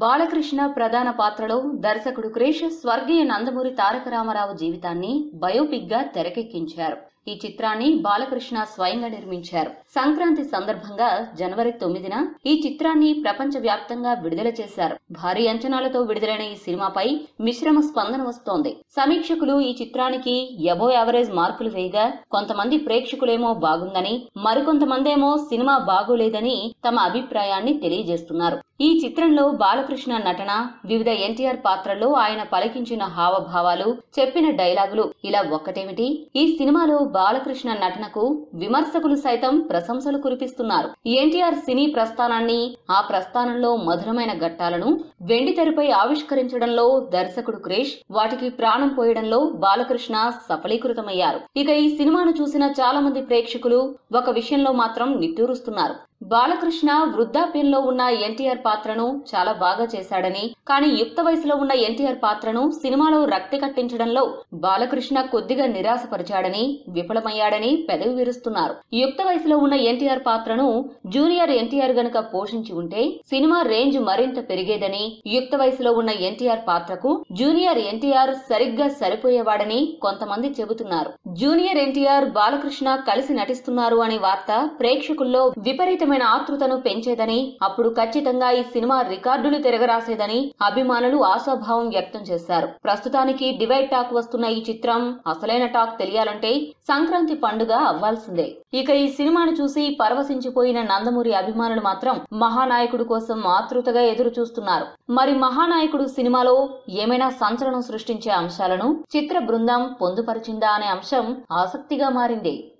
బాలకృష్ణ ప్రధాన పాత్రలో దర్శకుడు క్రిష్ స్వర్గీయ నందమూరి తారక రామారావు జీవితాన్ని బయోపిక్గా తెరకెక్కించారు. ఈ చిత్రాన్ని బాలకృష్ణ స్వయంగా నిర్మించారు. సంక్రాంతి సందర్భంగా జనవరి తొమ్మిదిన ఈ చిత్రాన్ని ప్రపంచ వ్యాప్తంగా విడుదల చేశారు. భారీ అంచనాలతో విడుదలైన ఈ సినిమాపై మిశ్రమ స్పందన వస్తోంది. సమీక్షకులు ఈ చిత్రానికి ఎబో యావరేజ్ మార్కులు వేయగా కొంతమంది ప్రేక్షకులేమో బాగుందని మరికొంతమందేమో సినిమా బాగోలేదని తమ అభిప్రాయాన్ని తెలియజేస్తున్నారు. ఈ చిత్రంలో బాలకృష్ణ నటన వివిధ ఎన్టీఆర్ పాత్రల్లో ఆయన పలికించిన హావభావాలు చెప్పిన డైలాగులు ఇలా ఒక్కటేమిటి? ఈ సినిమాలో బాలకృష్ణ నటనకు విమర్శకులు సైతం ప్రశంసలు కురిపిస్తున్నారు. ఎన్టీఆర్ సినీ ప్రస్థానాన్ని ఆ ప్రస్థానంలో మధురమైన ఘట్టాలను వెండితెరపై ఆవిష్కరించడంలో దర్శకుడు క్రేష్ వాటికి ప్రాణం పోయడంలో బాలకృష్ణ సఫలీకృతమయ్యారు. ఇక ఈ సినిమాను చూసిన చాలా మంది ప్రేక్షకులు ఒక విషయంలో మాత్రం నిట్టూరుస్తున్నారు. బాలకృష్ణ వృద్ధాప్యంలో ఉన్న ఎన్టీఆర్ పాత్రను చాలా బాగా చేశాడని కానీ యుక్త వయసులో ఉన్న ఎన్టీఆర్ పాత్రను సినిమాలో రక్తి కట్టించడంలో బాలకృష్ణ కొద్దిగా నిరాశపరిచాడని విఫలమయ్యాడని పెదవి విరుస్తున్నారు. యుక్త వయసులో ఉన్న ఎన్టీఆర్ పాత్రను జూనియర్ ఎన్టీఆర్ గనుక పోషించి ఉంటే సినిమా రేంజ్ మరింత పెరిగేదని యుక్త వయసులో ఉన్న ఎన్టీఆర్ పాత్రకు జూనియర్ ఎన్టీఆర్ సరిగ్గా సరిపోయేవాడని కొంతమంది చెబుతున్నారు. జూనియర్ ఎన్టీఆర్ బాలకృష్ణ కలిసి నటిస్తున్నారు అనే వార్త ప్రేక్షకుల్లో విపరీతమైన ఆతృతను పెంచేదని అప్పుడు ఖచ్చితంగా ఈ సినిమా రికార్డులు తిరగరాసేదని అభిమానులు ఆశాభావం వ్యక్తం చేశారు. ప్రస్తుతానికి డివైడ్ టాక్ వస్తున్న ఈ చిత్రం అసలైన టాక్ తెలియాలంటే సంక్రాంతి పండుగ అవ్వాల్సిందే. ఇక ఈ సినిమాను చూసి పరవశించిపోయిన నందమూరి అభిమానులు మాత్రం మహానాయకుడు కోసం ఆతృతగా ఎదురు చూస్తున్నారు మరి మహానాయకుడు సినిమాలో ఏమైనా సంచలనం సృష్టించే అంశాలను చిత్ర బృందం పొందుపరిచిందా అనే అంశం ఆసక్తిగా మారింది.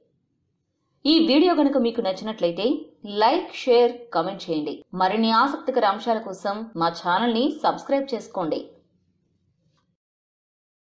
ఈ వీడియో గనుక మీకు నచ్చినట్లయితే లైక్ షేర్ కమెంట్ చేయండి. మరిన్ని ఆసక్తికర అంశాల కోసం మా ఛానల్ని సబ్స్క్రైబ్ చేసుకోండి.